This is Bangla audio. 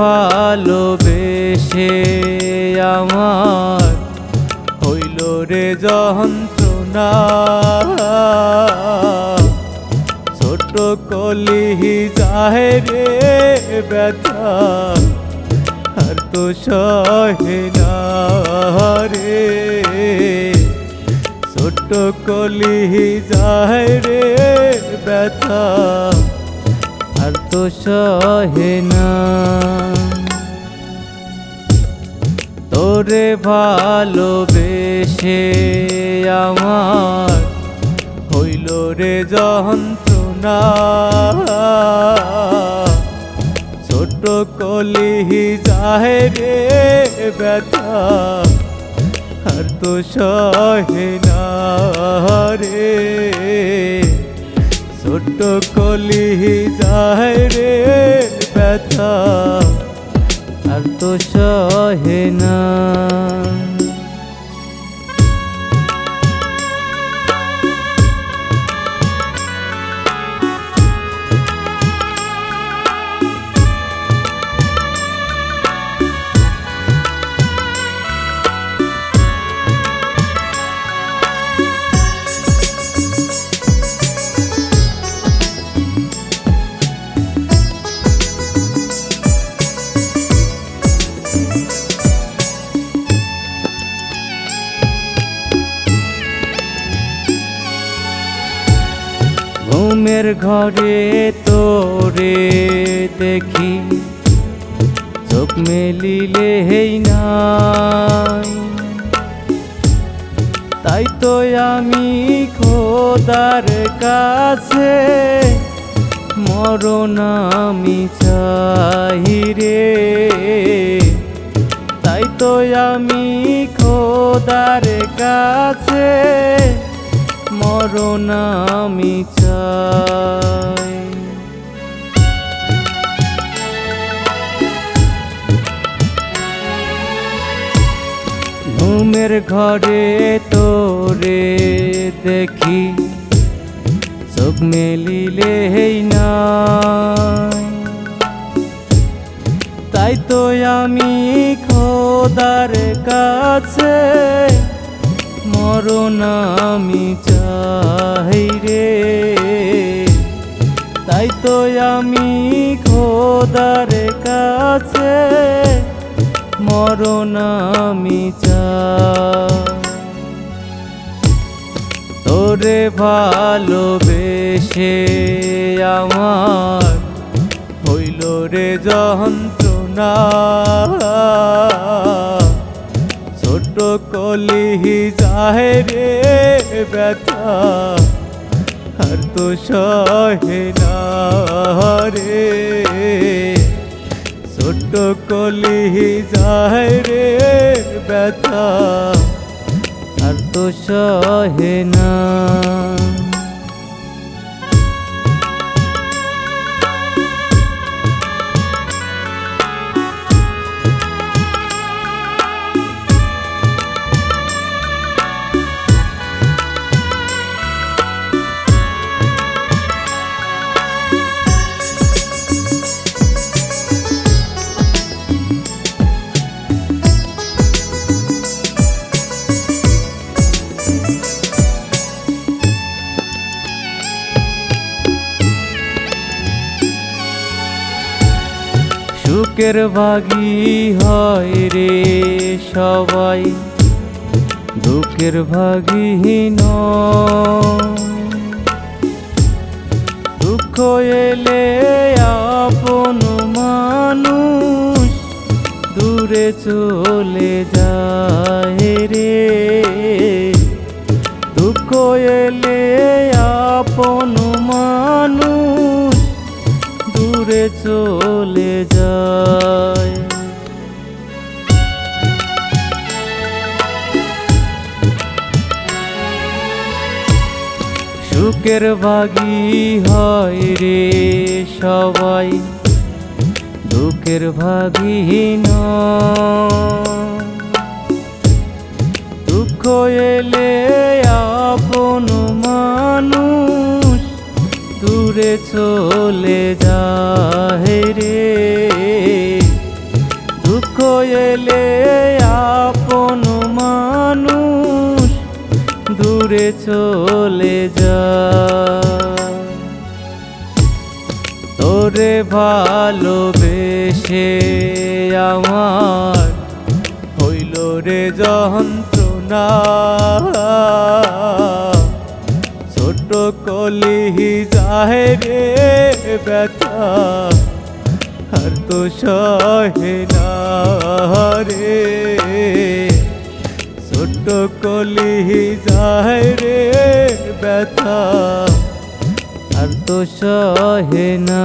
ভালোবেসে আমার হইল রে যন্ত্রণা। ছোট কলি যাহে রে ব্যথা, আর তো সহে না রে। ছোট কলি যায় রে ব্যথা আর তো সহে না। তোরে ভালোবেসে আমার হইল রে যন্ত্রণা। ছোট কলি যায় রে ব্যথা, আর তো সহে না রে। ছোট কলি যায় ব্যথা আর তো সহে না। ঘুমের ঘরে তোরে দেখি। চোখ মেলিলে হেই নাই। তাই তো আমি খোদার কাছে মরণ আমি চাই রে। তাই তো আমি খোদার মরণ আমি চাই। ঘুমের ঘরে তোরে দেখি, চোখ মেলিলে নাই। তাই তো আমি খোদার কাছে মরণ আমি চাই রে। তাই তো আমি খোদার কাছে মরণ আমি তোরে ভালোবেসে আমার হইল রে যন্ত্রণা। কলি যায় রে ব্যথা, আর তো সহে না রে। ছোট কলি যায় রে ব্যথা, আর তো সহে না। সুখের ভাগী হয় রে সবাই। দুঃখের ভাগীহীন। দুঃখ এলে আপন মানুষ দূরে চলে যায় রে। দুঃখ এলে আপন মানুষ দূরে চলে যায়। সুখের ভাগি হয় রে সবাই দুঃখের ভাগিহীন দুঃখ এলে আপন মানুষ দূরে চলে যা। তোরে ভালোবেসে আমার হইল রে যন্ত্রণা। ছোট কলি যাহে রে ব্যথা। আর তো সহে না রে। ছোট কলি যায় রে ব্যথা আর তো সহে না।